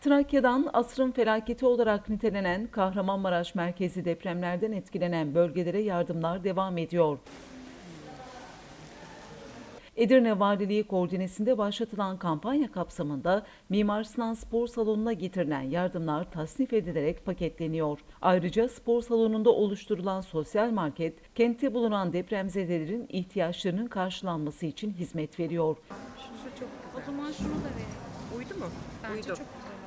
Trakya'dan asrın felaketi olarak nitelenen Kahramanmaraş merkezi depremlerden etkilenen bölgelere yardımlar devam ediyor. Edirne Valiliği koordinesinde başlatılan kampanya kapsamında Mimar Sinan Spor Salonu'na getirilen yardımlar tasnif edilerek paketleniyor. Ayrıca spor salonunda oluşturulan sosyal market, kentte bulunan depremzedelerin ihtiyaçlarının karşılanması için hizmet veriyor. O zaman şunu da verin. Uydu mu? Bence Uydu. çok güzel.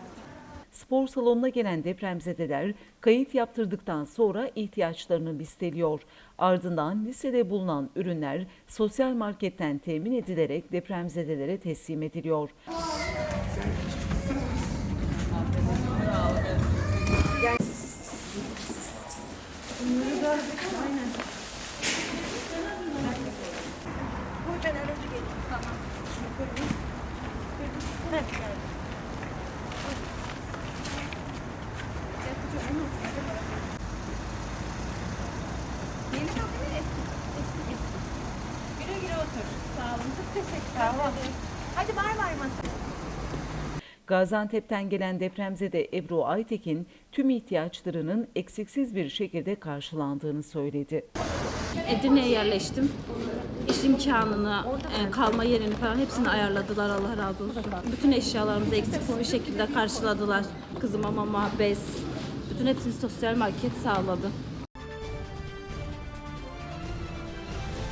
Spor salonuna gelen depremzedeler kayıt yaptırdıktan sonra ihtiyaçlarını listeliyor. Ardından listede bulunan ürünler sosyal marketten temin edilerek depremzedelere teslim ediliyor. Buradan Gaziantep'ten gelen depremzede Ebru Aytekin tüm ihtiyaçlarının eksiksiz bir şekilde karşılandığını söyledi. Edirne'ye yerleştim. İş imkanını, e, kalma yerini falan hepsini ayarladılar Allah razı olsun. Bütün eşyalarımızı eksiksiz bir şekilde karşıladılar. Kızıma mama, bez, bütün hepsini sosyal market sağladı.